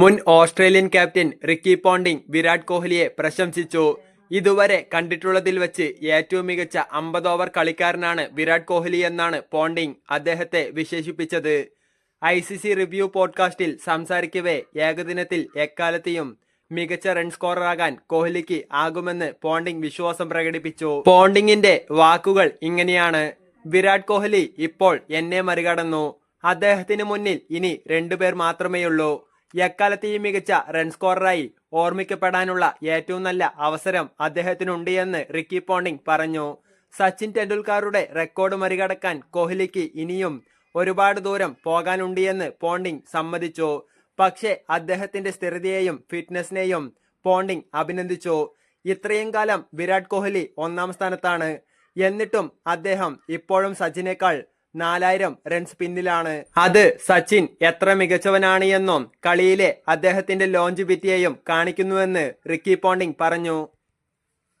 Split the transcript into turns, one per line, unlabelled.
മുൻ Australian captain Ricky Ponting Virat കോഹ്ലിയെ പ്രശംസിച്ചു. ഇതുവരെ കണ്ടിട്ടുള്ളതിൽ വെച്ച് ഏറ്റവും മികച്ച അമ്പത് ഓവർ കളിക്കാരനാണ് വിരാട് കോഹ്ലി എന്നാണ് പോണ്ടിംഗ് അദ്ദേഹത്തെ വിശേഷിപ്പിച്ചത്. ഐ സി സി റിവ്യൂ പോഡ്കാസ്റ്റിൽ സംസാരിക്കവേ ഏകദിനത്തിൽ എക്കാലത്തെയും മികച്ച റൺ സ്കോററാകാൻ കോഹ്ലിക്ക് ആകുമെന്ന് പോണ്ടിംഗ് വിശ്വാസം പ്രകടിപ്പിച്ചു. പോണ്ടിങ്ങിന്റെ വാക്കുകൾ ഇങ്ങനെയാണ്. വിരാട് കോഹ്ലി ഇപ്പോൾ എന്നെ മറികടന്നു. അദ്ദേഹത്തിന് മുന്നിൽ ഇനി രണ്ടുപേർ മാത്രമേയുള്ളൂ. എക്കാലത്തെയും മികച്ച റൺ സ്കോററായി ഓർമ്മിക്കപ്പെടാനുള്ള ഏറ്റവും നല്ല അവസരം അദ്ദേഹത്തിനുണ്ട് എന്ന് റിക്കി പോണ്ടിംഗ് പറഞ്ഞു. സച്ചിൻ ടെണ്ടുൽക്കറുടെ റെക്കോർഡ് മറികടക്കാൻ കോഹ്ലിക്ക് ഇനിയും ഒരുപാട് ദൂരം പോകാനുണ്ട് എന്ന് പോണ്ടിംഗ് സമ്മതിച്ചു. പക്ഷേ അദ്ദേഹത്തിന്റെ സ്ഥിരതയെയും ഫിറ്റ്നസിനെയും പോണ്ടിംഗ് അഭിനന്ദിച്ചു. ഇത്രയും കാലം വിരാട് കോഹ്ലി ഒന്നാം സ്ഥാനത്താണ്. എന്നിട്ടും അദ്ദേഹം ഇപ്പോഴും സച്ചിനേക്കാൾ നാലായിരം റൺസ് പിന്നിലാണ്. അത് സച്ചിൻ എത്ര മികച്ചവനാണ് എന്നും കളിയിലെ അദ്ദേഹത്തിന്റെ ലോഞ്ച് ബിറ്റിയെയും കാണിക്കുന്നുവെന്ന് റിക്കി പോണ്ടിങ് പറഞ്ഞു.